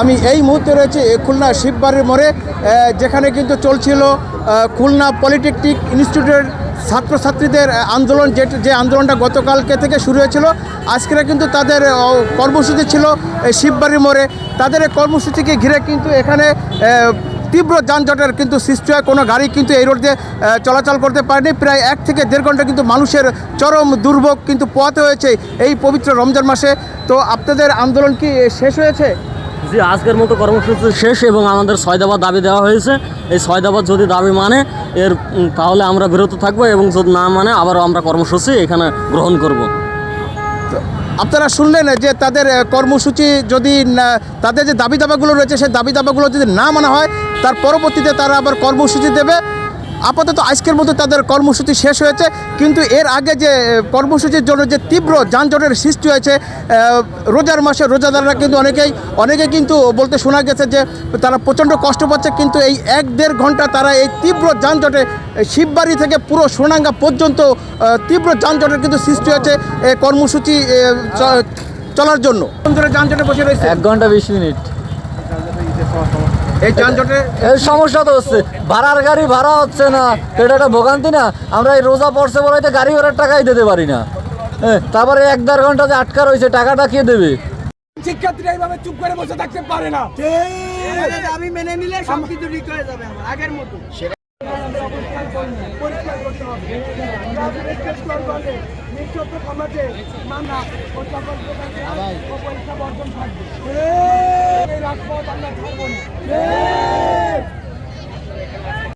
আমি এই মুহূর্তে রয়েছে খুলনা শিববাড়ির মোড়ে যেখানে কিন্তু চলছিল খুলনা পলিটেকনিক ইনস্টিটিউটের ছাত্রছাত্রীদের আন্দোলন, যে যে আন্দোলনটা গতকালকে থেকে শুরু হয়েছিল। আজকের কিন্তু তাদের কর্মসূচি ছিল এই শিববাড়ির মোড়ে। তাদের কর্মসূচিকে ঘিরে কিন্তু এখানে তীব্র যানজটের কিন্তু সৃষ্টি হয়। কোনো গাড়ি কিন্তু এই রোড দিয়ে চলাচল করতে পারেনি। প্রায় এক থেকে দেড় ঘণ্টা কিন্তু মানুষের চরম দুর্ভোগ কিন্তু পোয়াতে হয়েছে এই পবিত্র রমজান মাসে। তো আপনাদের আন্দোলন কি শেষ হয়েছে? জি আজকের মতো কর্মসূচি শেষ এবং আমাদের ছয় দাবি দেওয়া হয়েছে, এই ছয় যদি দাবি মানে এর তাহলে আমরা বিরত থাকব এবং যদি না মানে আবারও আমরা কর্মসূচি এখানে গ্রহণ করব। আপনারা শুনলেন যে তাদের কর্মসূচি যদি তাদের যে দাবি দাবাগুলো রয়েছে, সেই দাবি দাবাগুলো যদি না মানা হয়, তার পরবর্তীতে তারা আবার কর্মসূচি দেবে। আপাতত আজকের মধ্যে তাদের কর্মসূচি শেষ হয়েছে কিন্তু এর আগে যে কর্মসূচির জন্য যে তীব্র যানজটের সৃষ্টি হয়েছে রোজার মাসে রোজাদাররা কিন্তু অনেকেই অনেকে কিন্তু বলতে শোনা গেছে যে তারা প্রচণ্ড কষ্ট পাচ্ছে কিন্তু এই এক দেড় ঘণ্টা তারা এই তীব্র যানজটে শিববাড়ি থেকে পুরো সোনাঙ্গা পর্যন্ত তীব্র যানজটের কিন্তু সৃষ্টি হয়েছে কর্মসূচি চ- চলার জন্য। যানজটে বসে রয়েছে এক ঘণ্টা বিশ মিনিট। এই সমস্যা তো হচ্ছে। ভাড়ার গাড়ি ভাড়া হচ্ছে না। এটা একটা ভোগান্তি না। আমরা এই রোজা পড়ছে বলাইতে গাড়ি ভাড়ার টাকাই দিতে পারি না। হ্যাঁ, তারপরে এক দেড় ঘণ্টা যে আটকা রয়েছে টাকাটা কে দেবে? শিক্ষার্থীরা এইভাবে চুপ করে বসে থাকতে পারে না। আমি মেনে নিলে সব কিছু ঠিক হয়ে যাবে আমার আগের মতো। পরিষ্কার করতে হবে। রাজনীতির স্তর করলে নিঃশব্দ সমাজে মানা ও সকল প্রকার ও বর্জন থাকবে। এই রাজপথ আমরা ছাড়বো না। Yeah.